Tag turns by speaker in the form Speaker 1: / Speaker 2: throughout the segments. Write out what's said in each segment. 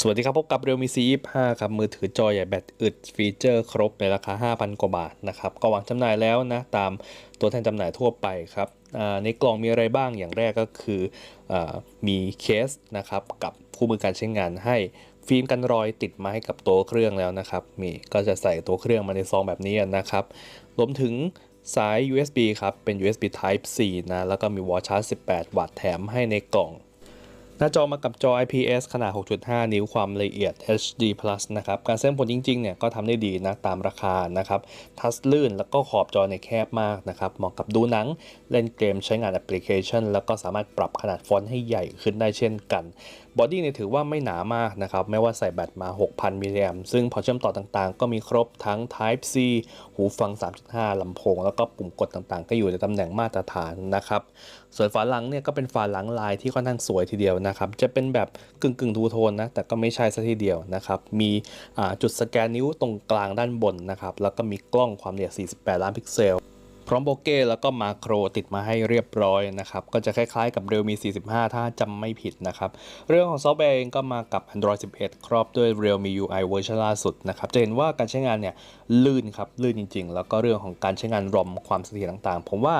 Speaker 1: สวัสดีครับ พบกับ Realme C25 ครับ มือถือจอใหญ่แบตอึดฟีเจอร์ครบในราคา 5,000 กว่าบาทนะครับ ก็วางจำหน่ายแล้วนะ ตามตัวแทนจำหน่ายทั่วไปครับในกล่องมีอะไรบ้างอย่างแรกก็คืออมีเคสนะครับ กับคู่มือการใช้งานให้ฟิล์มกันรอยติดมาให้กับตัวเครื่องแล้วนะครับ มีก็จะใส่ตัวเครื่องมาในซองแบบนี้นะครับรวมถึงสาย USB ครับ เป็น USB Type C นะแล้วก็มีวอลชาร์จ 18 วัตต์แถมให้ในกล่อง น้าจอมากับจอ IPS ขนาด 6.5 นิ้วความละเอียด HD Plus นะครับ การเส้นผลจริงๆ เนี่ยก็ทำได้ดีนะตามราคานะครับ ทัชลื่นแล้วก็ขอบจอในแคบมากนะครับ เหมาะกับดูหนัง เล่นเกมใช้งานแอปพลิเคชัน แล้วก็สามารถปรับขนาดฟอนต์ให้ใหญ่ขึ้นได้เช่นกันบอดี้เนี่ยถือว่าไม่หนามากนะครับไม่ว่าใส่แบตมา 6,000มิลลิแอมซึ่งพอเชื่อมต่อต่างๆ ก็มีครบทั้ง Type C หูฟัง 3.5 ลำโพง แล้วก็ปุ่มกดต่างๆ ก็อยู่ในตำแหน่งมาตรฐานนะครับส่วนฝาหลังเนี่ยก็เป็นฝาหลังลายที่ค่อนข้างสวยทีเดียวนะครับจะเป็นแบบกึ่งกึ่งทูโทนนะแต่ก็ไม่ใช่ซะทีเดียวนะครับมีจุดสแกนนิ้วตรงกลางด้านบนนะครับแล้วก็มีกล้องความละเอียด 48 ล้านพิกเซล รอมโบเก้แล้วก็มาโครติดมาให้เรียบร้อยนะครับ ก็จะคล้ายๆกับ Realme 45 ถ้าจำไม่ผิดนะครับ เรื่องของซอฟต์แวร์เองก็มากับ Android 11 ครอบด้วย Realme UI เวอร์ชันล่าสุดนะครับ จะเห็นว่าการใช้งานเนี่ยลื่นครับ ลื่นจริง ๆ แล้วก็เรื่องของการใช้งานรอมความเสถียรต่างๆ ผมว่า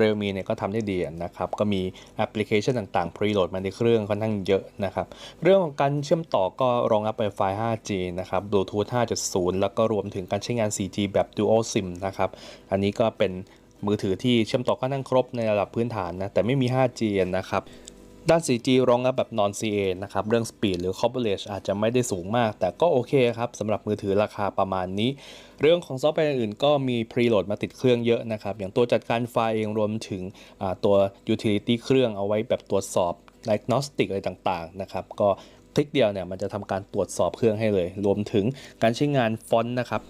Speaker 1: Realme เนี่ยก็ทำได้ดีนะครับ ก็มีแอปพลิเคชันต่างๆ preload มาในเครื่องค่อนข้างเยอะนะครับเรื่องของการเชื่อมต่อก็รองรับ Wi-Fi 5G นะครับ Bluetooth 5.0 แล้วก็รวมถึงการใช้งาน 4G แบบ Dual SIM นะครับอันนี้ก็เป็น มือถือที่เชื่อมต่อค่อนข้งครบในระดับพื้นฐานนะแต่ไม่มี 5G นะครับด้าน 4G รองรับแบบ non CA นะครับ เรื่อง speed หรือ coverage อาจจะไม่ได้สูงมาก แต่ก็โอเคครับสำหรับมือถือราคาประมาณนี้ เรื่องของซอฟต์แวร์อื่นก็มี preload มาติดเครื่องเยอะนะครับ อย่างตัวจัดการไฟล์เองรวมถึงตัว utility เครื่องเอาไว้แบบตรวจสอบ diagnostic อะไรต่างๆ นะครับ ก็คลิกเดียวเนี่ยมันจะทำการตรวจสอบเครื่องให้เลย รวมถึงการใช้งานฟอนต์นะครับ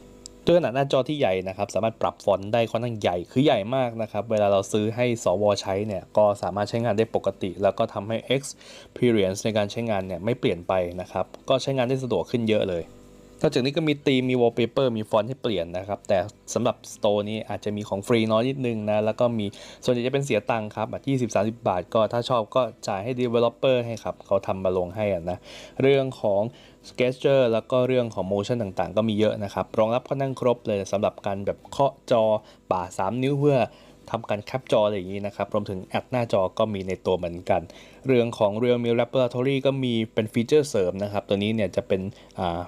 Speaker 1: ด้วยขนาดหน้าจอที่ใหญ่นะครับสามารถปรับฟอนต์ได้ค่อนข้างใหญ่คือใหญ่มากนะครับเวลาเราซื้อให้สวใช้เนี่ยก็สามารถใช้งานได้ปกติ แล้วก็ทำให้ experience ในการใช้งานเนี่ยไม่เปลี่ยนไปนะครับก็ใช้งานได้สะดวกขึ้นเยอะเลย นอกจากนี้ก็มีธีมมี wallpaper มีฟอนต์ให้เปลี่ยนนะครับ แต่สำหรับ Store นี้อาจจะมีของฟรีน้อยนิดนึงนะ แล้วก็มีส่วนใหญ่จะเป็นเสียตังค์ครับแบบ20-30บาท ก็ถ้าชอบก็จ่ายให้ developer ให้ครับ เขาทำมาลงให้นะ เรื่องของ Sketcher แล้วก็เรื่องของ motion ต่างๆ ก็มีเยอะนะครับ รองรับค่อนข้างครบเลยสำหรับการแบบเคาะจอป่า 3 นิ้วเพื่อ ทำการแคปจออะไรอย่างนี้นะครับรวมถึงแอดหน้าจอก็มีในตัวเหมือนกัน เรื่องของ Realme Laboratory ก็มีเป็นฟีเจอร์เสริมนะครับ ตัวนี้เนี่ยจะเป็น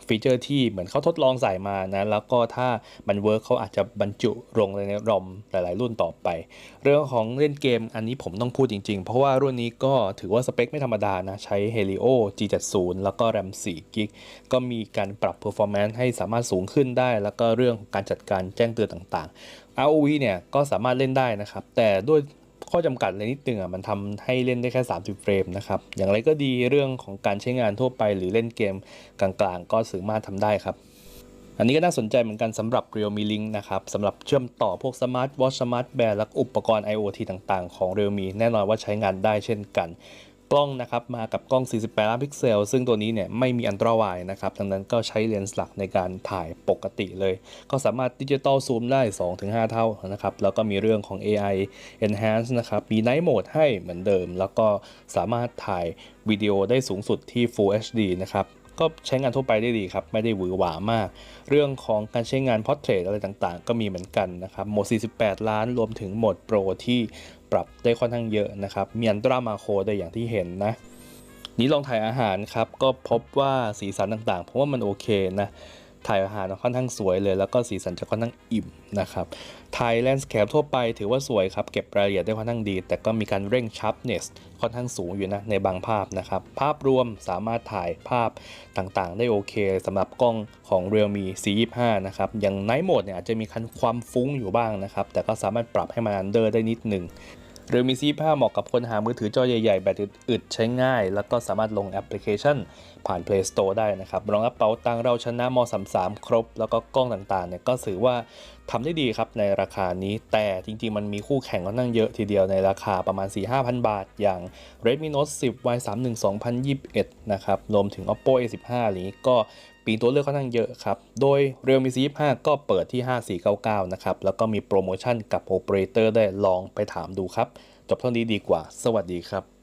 Speaker 1: ฟีเจอร์ที่เหมือนเขาทดลองใส่มานะแล้วก็ถ้ามันเวิร์กเขาอาจจะบรรจุลงในรอมหลาย ๆ รุ่นต่อไป เรื่องของเล่นเกมอันนี้ผมต้องพูดจริง ๆ เพราะว่ารุ่นนี้ก็ถือว่าสเปคไม่ธรรมดานะ ใช้ Helio G70 แล้วก็ RAM 4 g b ก็มีการปรับ performance ให้สามารถสูงขึ้นได้ แล้วก็เรื่องของการจัดการแจ้งเตือนต่าง ๆ ROV เนี่ยก็สามารถเล่นได้นะครับ แต่ด้วยข้อจำกัดเลยนิดนึงอะมันทำให้เล่นได้แค่ 30 เฟรมนะครับ อย่างไรก็ดีเรื่องของการใช้งานทั่วไป หรือเล่นเกมกลางๆ ก็สามารถทำได้ครับ อันนี้ก็น่าสนใจเหมือนกันสำหรับ Realme Link นะครับสำหรับเชื่อมต่อพวก Smart Watch Smart Band และอุปกรณ์ IoT ต่างๆ ของ Realme แน่นอนว่าใช้งานได้เช่นกัน กล้องนะครับมากับกล้อง 48 ล้านพิกเซล ซึ่งตัวนี้เนี่ยไม่มีอันตราไวนะครับดังนั้นก็ใช้เลนส์หลักในการถ่ายปกติเลย ก็สามารถดิจิตอลซูมได้ 2-5 เท่านะครับ แล้วก็มีเรื่องของ AI Enhance นะครับ มี Night Mode ให้เหมือนเดิม แล้วก็สามารถถ่ายวิดีโอได้สูงสุดที่ Full HD นะครับ ก็ใช้งานทั่วไปได้ดีครับ ไม่ได้หวือหวามาก เรื่องของการใช้งานพอร์เทรตอะไรต่างๆ ก็มีเหมือนกันนะครับโหมด 48 ล้านรวมถึงโหมดโปรที่ปรับได้ค่อนข้างเยอะนะครับ มีอันตรามาโคได้อย่างที่เห็นนะ นี้ลองถ่ายอาหารครับ ก็พบว่าสีสันต่างๆผมว่ามันโอเคนะ ถ่ายอาหารค่อนข้างสวยเลย แล้วก็สีสันจะค่อนข้างอิ่มนะครับถ่ายแลนด์สแคปทั่วไปถือว่าสวยครับ เก็บรายละเอียดได้ค่อนข้างดี แต่ก็มีการเร่งชั r เนสค่อนข้างสูงอยู่นะในบางภาพนะครับ ภาพรวมสามารถถ่ายภาพต่างๆ ได้โอเคสำหรับกล้องของ Realme C25 นะครับอย่าง Night Mode เนี่ยอาจจะมีคันความฟุ้งอยู่บ้างนะครับ แต่ก็สามารถปรับให้มันอันเดอร์ได้นิดหนึ่ง เรือมีซีผ้าเหมาะกับคนหามือถือจอใหญ่ๆ แบตอึดใช้ง่าย แล้วก็สามารถลงแอปพลิเคชัน ผ่าน Play Store ได้นะครับ รองรับเป๋าตังเราชนะม33ครบ แล้วก็กล้องต่างๆเนี่ยก็ถือว่าทำได้ดีครับในราคานี้ แต่จริงๆ มันมีคู่แข่งค่อนข้างเยอะทีเดียวในราคาประมาณ 4-5,000 บาท อย่าง Redmi Note 10 Y31 2021 นะครับ รวมถึง Oppo A15 อะไรนี้ก็ ปีตัวเลือกค่อนข้างเยอะครับ โดย Realme C25 ก็เปิดที่ 5499 นะครับ แล้วก็มีโปรโมชั่นกับโอเปอเรเตอร์ได้ลองไปถามดูครับ จบเท่านี้ดีกว่า สวัสดีครับ